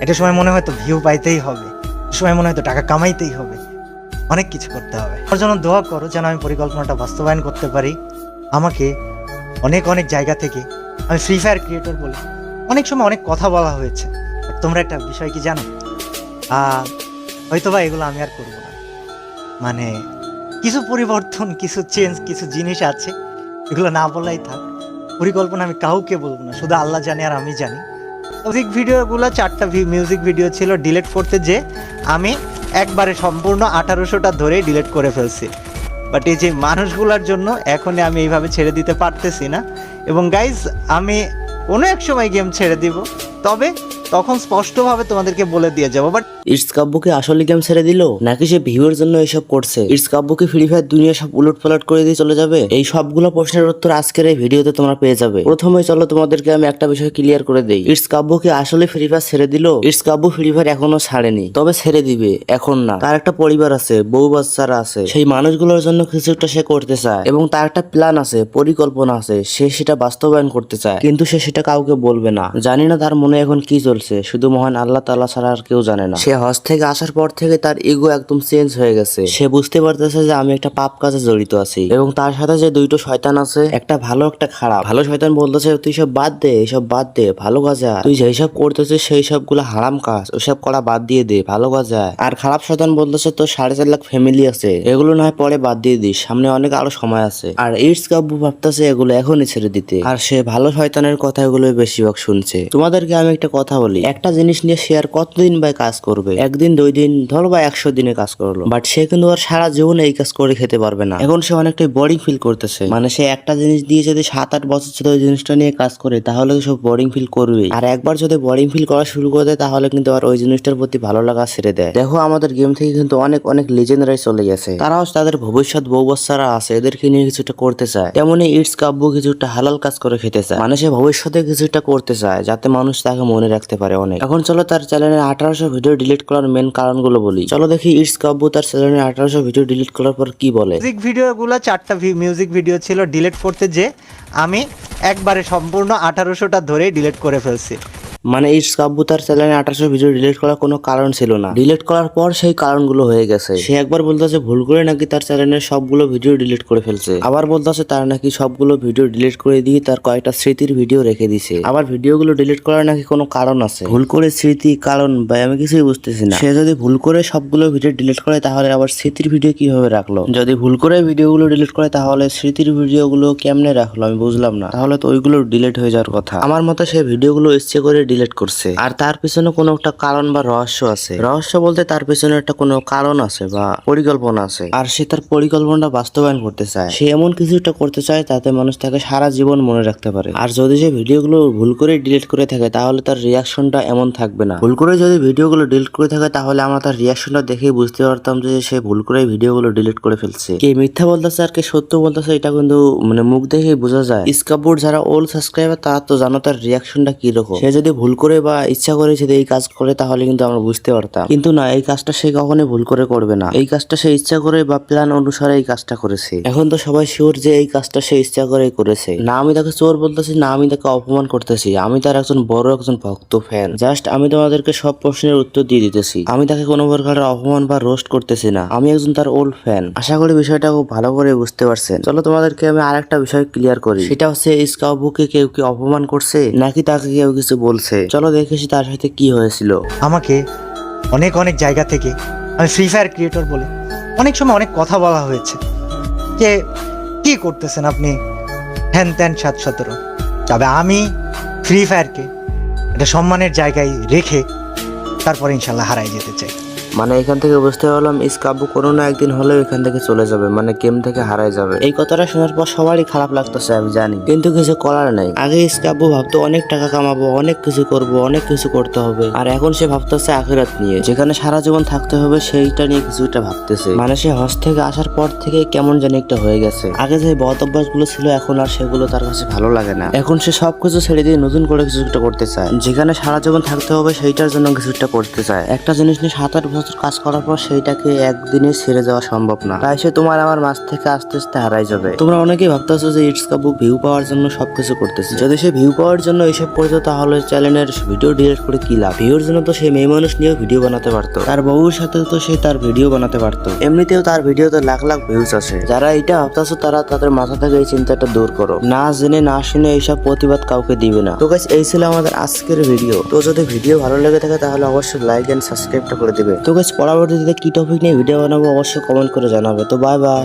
একটা সময় মনে হয়তো ভিউ পাইতেই হবে। সময় মনে হয় তো টাকা কামাইতেই হবে। অনেক কিছু করতে হবে। আমার জন্য দোয়া করো যেন আমি পরিকল্পনাটা বাস্তবায়ন করতে পারি। আমাকে অনেক অনেক জায়গা থেকে, আমি ফ্রি ফায়ার ক্রিয়েটর বলে অনেক সময় অনেক কথা বলা হয়েছে। তোমরা একটা বিষয় কি জানো? হয়তোবা এগুলো আমি আর করব না। মানে কিছু পরিবর্তন, কিছু চেঞ্জ কিছু জিনিস আছে। এগুলো না বলাই থাক। পরিকল্পনা আমি কাউকে বলব না। শুধু আল্লাহ জানে আর আমি জানি। মিউজিক ভিডিওগুলো চারটা মিউজিক ভিডিও ছিল ডিলেট করতে যে আমি একবারে সম্পূর্ণ আঠারোশোটা ধরেই ডিলেট করে ফেলছি। বাট এই যে মানুষগুলোর জন্য এখনই আমি এইভাবে ছেড়ে দিতে পারতেছি না। এবং গাইজ আমি কোনো এক সময় গেম ছেড়ে দিব। তবে তখন স্পষ্টভাবে তোমাদেরকে বলে দিয়ে যাব। বাট ইটস কাব্য কি আসলে গেম ছেড়ে দিল? নাকি সে জন্য এসব করছে? ইটস কাব্য কি ফ্রি ফায়ার দুনিয়া সব উলট পালট করে দিয়ে চলে যাবে? এই সবগুলো প্রশ্নের উত্তর আজকের এই ভিডিওতে তোমরা পেয়ে যাবে। প্রথমে চলো তোমাদেরকে আমি একটা বিষয় ক্লিয়ার করে ইটস কাব্য কি আসলে ফ্রি ফায়ার ছেড়ে দিল? ইটস কাব্য ফ্রি ফায়ার এখনও ছাড়েনি। তবে ছেড়ে দিবে, এখন না। তার একটা পরিবার আছে, বউ বাচ্চারা আছে। সেই মানুষগুলোর জন্য কিছু একটা সে করতে চায়। এবং তার একটা প্ল্যান আছে, পরিকল্পনা আছে। সে সেটা বাস্তবায়ন করতে চায়। কিন্তু সে সেটা কাউকে বলবে না। জানি না তার মনে এখন কি চলছে। শুধু মহান আল্লাহ তাআলা ছাড়া আর কেউ জানে না। সে হজ থেকে আসার পর থেকে তার ইগো একদম চেঞ্জ হয়ে গেছে। সে বুঝতে পারতেছে যে আমি একটা পাপ কাজে জড়িত আছি এবং তার সাথে যে দুইটো শয়তান আছে, একটা ভালো, একটা খারাপ। ভালো শয়তান বলতেছে, তুই সব বাদ দে, এসব বাদ দে, ভালো কাজ তুই যেই সব করতেছিস, সেই সবগুলো হারাম কাজ ওসব করা বাদ দিয়ে দে, ভালো কাজ আর খারাপ শয়তান বলতেছে, তোর সাড়ে চার লাখ ফ্যামিলি আছে, এগুলো না পরে বাদ দিয়ে দিস, সামনে অনেক আরও সময় আছে। আর ইটস কাব্বু ভাবতেছে, এগুলো এখনই ছেড়ে দিতে। আর সে ভালো শয়তানের কথা এগুলো বেশিরভাগ শুনছে। তোমাদেরকে আমি একটা কথা বলি, একটা জিনিস নিয়ে শেয়ার কতদিন ভাই কাজ করবে? একদিন দুই দিন ধরো বা একশো দিনে কাজ করল। বাট সে কিন্তু আর সারা জীবন এই কাজ করে খেতে পারবে না। এখন সে অনেকটাই বোরিং ফিল করতেছে। মানে সে একটা জিনিস দিয়ে যদি সাত আট বছর যদি ওই জিনিসটা নিয়ে কাজ করে তাহলে সব বোরিং ফিল করবে আর একবার যদি বোরিং ফিল করা শুরু করে দেয় তাহলে কিন্তু আর ওই জিনিসটার প্রতি ভালো লাগা ছেড়ে দেয়। দেখো আমাদের গেম থেকে কিন্তু অনেক অনেক লিজেন্ডরাই চলে গেছে। তারাও তাদের ভবিষ্যৎ বউ বাচ্চারা আছে এদেরকে নিয়ে কিছুটা করতে চায়। তেমনি ইটস কাব্য কিছুটা হালাল কাজ করে খেতে চায়। মানে সে ভবিষ্যতে কিছুটা করতে চায় যাতে মানুষ তাকে মনে রাখতে পারে অনেক। এখন চলো তার চ্যানেলের আঠারোশো ভিডিও ডিলিট করার মেন কারণগুলো বলি। চলো দেখি ইটস কাব্য তার সেলনের আঠারোশো ভিডিও ডিলিট করার পর কি বলে। মিউজিক ভিডিওগুলো চারটা মিউজিক ভিডিও ছিল ডিলিট করতে যে, আমি একবারে সম্পূর্ণ আঠারোশোটা ধরেই ডিলিট করে ফেলছি। মানে এই কাব্বু তার চ্যানেলে আঠারোশো ভিডিও ডিলিট করার কোনো কারণ ছিল না। ডিলিট করার পর সেই কারণগুলো হয়ে গেছে। সে একবার বলতেছে ভুল করে নাকি তার চ্যানেলের সবগুলো ভিডিও ডিলিট করে ফেলছে? আবার বলতেছে তার নাকি সবগুলো ভিডিও ডিলিট করে দিয়ে তার কয়েকটা স্মৃতির ভিডিও রেখে দিছে আবার ভিডিওগুলো ডিলিট করার নাকি কোনো কারণ আছে? ভুল করে স্মৃতি কারণ ভাই আমি কিছুই বুঝতেছি না। সে যদি ভুল করে সবগুলো ভিডিও ডিলিট করে তাহলে আবার স্মৃতির ভিডিও কীভাবে রাখল? যদি ভুল করে ভিডিওগুলো ডিলিট করে তাহলে স্মৃতির ভিডিওগুলো কেমনে রাখল আমি বুঝলাম না। তাহলে তো ওইগুলো ডিলিট হয়ে যাওয়ার কথা। আমার মতে সে ভিডিওগুলো ইচ্ছে করে ডিলিট করছে। আর তার পিছনে কোনো একটা কারণ বা রহস্য আছে। রহস্য বলতে তার পিছনে একটা কোনো কারণ আছে বা পরিকল্পনা আছে। আর সে তার পরিকল্পনাটা বাস্তবায়ন করতে চায়। সে এমন কিছু একটা করতে চায় তাতে মানুষ তাকে সারা জীবন মনে রাখতে পারে। আর যদি সে ভিডিওগুলো ভুল করে ডিলিট করে থাকে তাহলে তার রিয়াকশনটা এমন থাকবে না। ভুল করে যদি ভিডিওগুলো ডিলিট করে থাকে তাহলে আমরা তার রিয়াকশনটা দেখেই বুঝতে পারতাম যে সে ভুল করে ভিডিওগুলো ডিলিট করে ফেলছে। কে মিথ্যা বলতেছে আর কে সত্য বলতেছে এটা কিন্তু মানে মুখ দেখে বোঝা যায়। ইসকাপুর যারা ওল্ড সাবস্ক্রাইবার তারা তো জানো তার রিয়াকশনটা কি রকম সে যদি ভুল করে বা ইচ্ছা করে যদি এই কাজ করে, তাহলে কিন্তু আমরা বুঝতে পারতাম। কিন্তু না, এই কাজটা সে কখনোই ভুল করে করবে না। এই কাজটা সে ইচ্ছা করে বা প্ল্যান অনুসারে এই কাজটা করেছে। এখন তো সবাই শিওর যে এই কাজটা সে ইচ্ছা করে করেছে। না আমি তাকে চোর বলতেছি, না আমি তাকে অপমান করতেছি। আমি তার একজন বড় একজন ভক্ত ফ্যান জাস্ট আমি তোমাদেরকে সব প্রশ্নের উত্তর দিয়ে দিতেছি। আমি তাকে কোনো প্রকারের অপমান বা রোস্ট করতেছি না। আমি একজন তার ওল্ড ফ্যান আশা করি বিষয়টা খুব ভালো করে বুঝতে পারছেন। চলো তোমাদেরকে আমি আরেকটা বিষয় ক্লিয়ার করি। সেটা হচ্ছে স্কাউবুকে কেউ কি অপমান করছে? নাকি তাকে কেউ কিছু বলছে? চলো দেখেছি তার সাথে কি হয়েছিল। আমাকে অনেক অনেক জায়গা থেকে, আমি ফ্রি ফায়ার ক্রিয়েটর বলে অনেক সময় অনেক কথা বলা হয়েছে যে, কি করতেছেন আপনি? হ্যান ত্যান সাত সতেরো। তবে আমি ফ্রি ফায়ারকে একটা সম্মানের জায়গায় রেখে তারপরে ইনশাল্লাহ হারাই যেতে চাই। মানে এখান থেকে বুঝতে পারলাম ইসকাবু কোনো না একদিন হলেও এখান থেকে চলে যাবে মানে গেম থেকে হারায় যাবে। এই কথাটা শোনার পর সবারই খারাপ লাগতেছে, আমি জানি। কিন্তু কিছু করার নাই। আগে ইসকাবু ভাবতো, অনেক টাকা কামাবো, অনেক কিছু করব, অনেক কিছু করতে হবে। আর এখন সে ভাবতেছে আখিরাত নিয়ে, যেখানে সারা জীবন থাকতে হবে, সেইটা নিয়ে কিছুটা ভাবতেছে। মানে সে হজ থেকে আসার পর থেকে কেমন জানি একটা হয়ে গেছে। আগে যে বদ অভ্যাসগুলো ছিল, এখন আর সেগুলো তার কাছে ভালো লাগে না। এখন সে সবকিছু ছেড়ে দিয়ে নতুন করে কিছু একটা করতে চায়। যেখানে সারা জীবন থাকতে হবে, সেইটার জন্য কিছু একটা করতে চায়। একটা জিনিস নিয়ে সাত আট বছর কাজ করার পর সেইটাকে একদিনে ছেড়ে যাওয়া সম্ভব না। তাই সে তোমার আমার মাছ থেকে আস্তে আস্তে হারাই যাবে। তোমরা অনেকেই ভাবতেছো যে ইটস কাবু ভিউ পাওয়ার জন্য সবকিছু করতেছে। যদি সে ভিউ পাওয়ার জন্য এইসব করতো তাহলে চ্যানেলের ভিডিও ডিলিট করে কি লাভ? ভিউর জন্য তো সে মেয়ে মানুষ নিয়েও ভিডিও বানাতে পারতো। তার বউর সাথে তো সে তার ভিডিও বানাতে পারতো। এমনিতেও তার ভিডিওতে লাখ লাখ ভিউজ আছে যারা এটা ভাবতেছো, তারা তাদের মাথা থেকে এই চিন্তাটা দূর করো। না জেনে, না শুনে এইসব প্রতিবাদ কাউকে দিবে না। তো গাইস এই ছিল আমাদের আজকের ভিডিও তো যদি ভিডিও ভালো লেগে থাকে, তাহলে অবশ্যই লাইক এন্ড সাবস্ক্রাইবটা করে দিবে। তো গাছ পরবর্তীতে কি টপিক নিয়ে ভিডিও বানাবো, অবশ্যই কমেন্ট করে জানাবে। তো বাই বাই